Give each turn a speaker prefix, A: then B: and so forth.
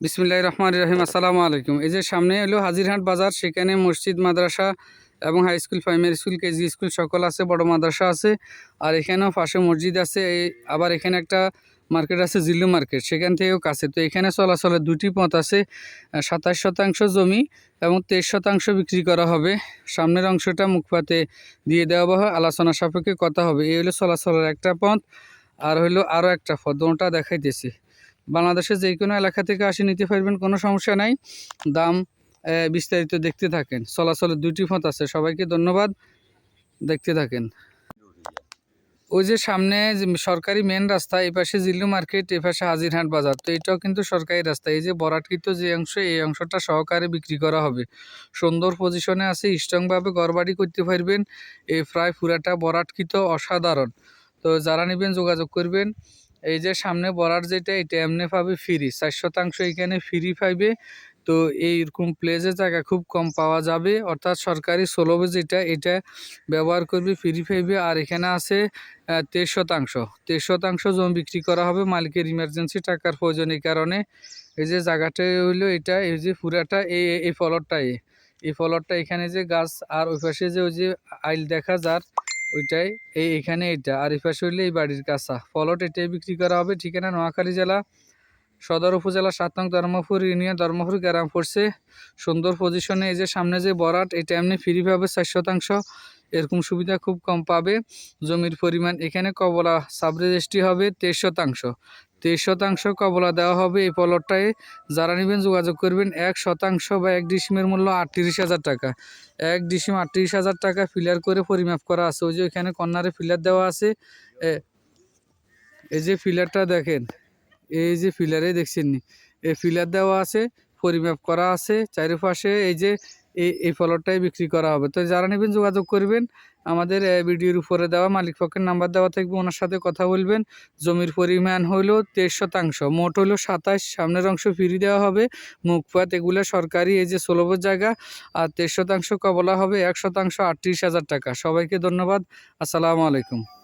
A: বিসমিল্লাহ রহমান রহিম, আসসালামু আলাইকুম। এই যে সামনে এলো হাজিরহাট বাজার, সেখানে মসজিদ, মাদ্রাসা এবং high school, primary school, KG school সকল আছে, বড় মাদ্রাসা আছে। আর এখানেও পাশে মসজিদ আছে, এই আবার এখানে একটা মার্কেট আছে, জিল্লু মার্কেট। সেখান থেকেও কাছে। তো এখানে চলাচলের দুটি পথ আছে সাতাশ শতাংশ জমি এবং তেইশ শতাংশ বিক্রি করা হবে। সামনের অংশটা মুখপাতে দিয়ে দেওয়া হয় আলোচনা সাপেক্ষে কথা হবে। এই হলো চলাচলের একটা পথ, আর হলো আরও একটা পথ। দুটা দেখাইতেছি। বাংলাদেশের যে কোনো এলাকা থেকে আসে নিতে পারবেন, কোনো সমস্যা নাই। দাম বিস্তারিত দেখতে থাকেন। চলাচলের দুটি পথ আছে। সবাইকে ধন্যবাদ। দেখতে থাকেন। ওই যে সামনে সরকারি মেন রাস্তা, এই পাশে জিল্লু মার্কেট, এই পাশে হাজিরহাট বাজার। তো এটাও কিন্তু সরকারি রাস্তা। এই যে বরাটকৃত যে অংশ, এই অংশটা সহকারে বিক্রি করা হবে। সুন্দর পজিশনে আছে। স্ট্রংভাবে ঘরবাড়ি করতে পারবেন। এই প্রায় পুরাটা বরাটকৃত অসাধারণ। তো যারা নেবেন যোগাযোগ করবেন। এই যে সামনে বরার যেটা, এটা এমনি পাবে ফ্রি চার শতাংশ এখানে ফ্রি পাইবে। তো এইরকম প্লেসের জায়গা খুব কম পাওয়া যাবে। অর্থাৎ সরকারি সোলভে যেটা, এটা ব্যবহার করবে ফ্রি পাইবে। আর এখানে আছে তেইশ শতাংশ। তেইশ শতাংশ জমি বিক্রি করা হবে, মালিকের ইমার্জেন্সি টাকার প্রয়োজনের কারণে। এই যে জায়গাটা হইল এটা, এই যে পুরাটা এই এই- এ। এই ফলরটা এখানে যে গাছ, আর ওই পাশে যে ওই যে আইল দেখা যার ওইটাই। এই এখানে এটা আর এই পাশে হইলে এই বাড়ির কাছা ফলট এটাই বিক্রি করা হবে ঠিকানা নোয়াখালী জেলা, সদর উপজেলা সাত নং ধর্মপুর ইউনিয়ন ধর্মপুর গ্রাম পড়ছে। সুন্দর পজিশনে এই যে সামনে যে বরাট, এটা এমনি ফ্রি পাবে চার শতাংশ। এরকম সুবিধা খুব কম পাবে। জমির পরিমাণ এখানে কবলা সাব রেজিস্ট্রি হবে তেইশ শতাংশ। তেইশ শতাংশ কবলা দেওয়া হবে। এই পলটটায় যারা নেবেন যোগাযোগ করবেন এক শতাংশ বা এক ডিসিমের মূল্য আটত্রিশ হাজার টাকা। এক ডিসিম আটত্রিশ হাজার টাকা ফিলার করে পরিমাপ করা আছে। ওই যে ওইখানে কর্নারে ফিলার দেওয়া আছে। এই যে ফিলারটা দেখেন, এই যে ফিলারে দেখছেন নি? এই ফিলার দেওয়া আছে, পরিমাপ করা আছে, চারিপাশে এই যে এই এই ফলটাই বিক্রি করা হবে। তো যারা নেবেন যোগাযোগ করবেন, আমাদের ভিডিওর উপরে দেওয়া মালিক পক্ষের নাম্বার দেওয়া থাকবে, ওনার সাথে কথা বলবেন। জমির পরিমাণ হইল তেইশ শতাংশ, মোট হইল সাতাশ, সামনের অংশ ফিরি দেওয়া হবে। মুখপাত এগুলো সরকারি, এই যে সুলভ জায়গা, আর তেইশ শতাংশ কবলা হবে, এক শতাংশ আটত্রিশ হাজার টাকা। সবাইকে ধন্যবাদ, আসসালামু আলাইকুম।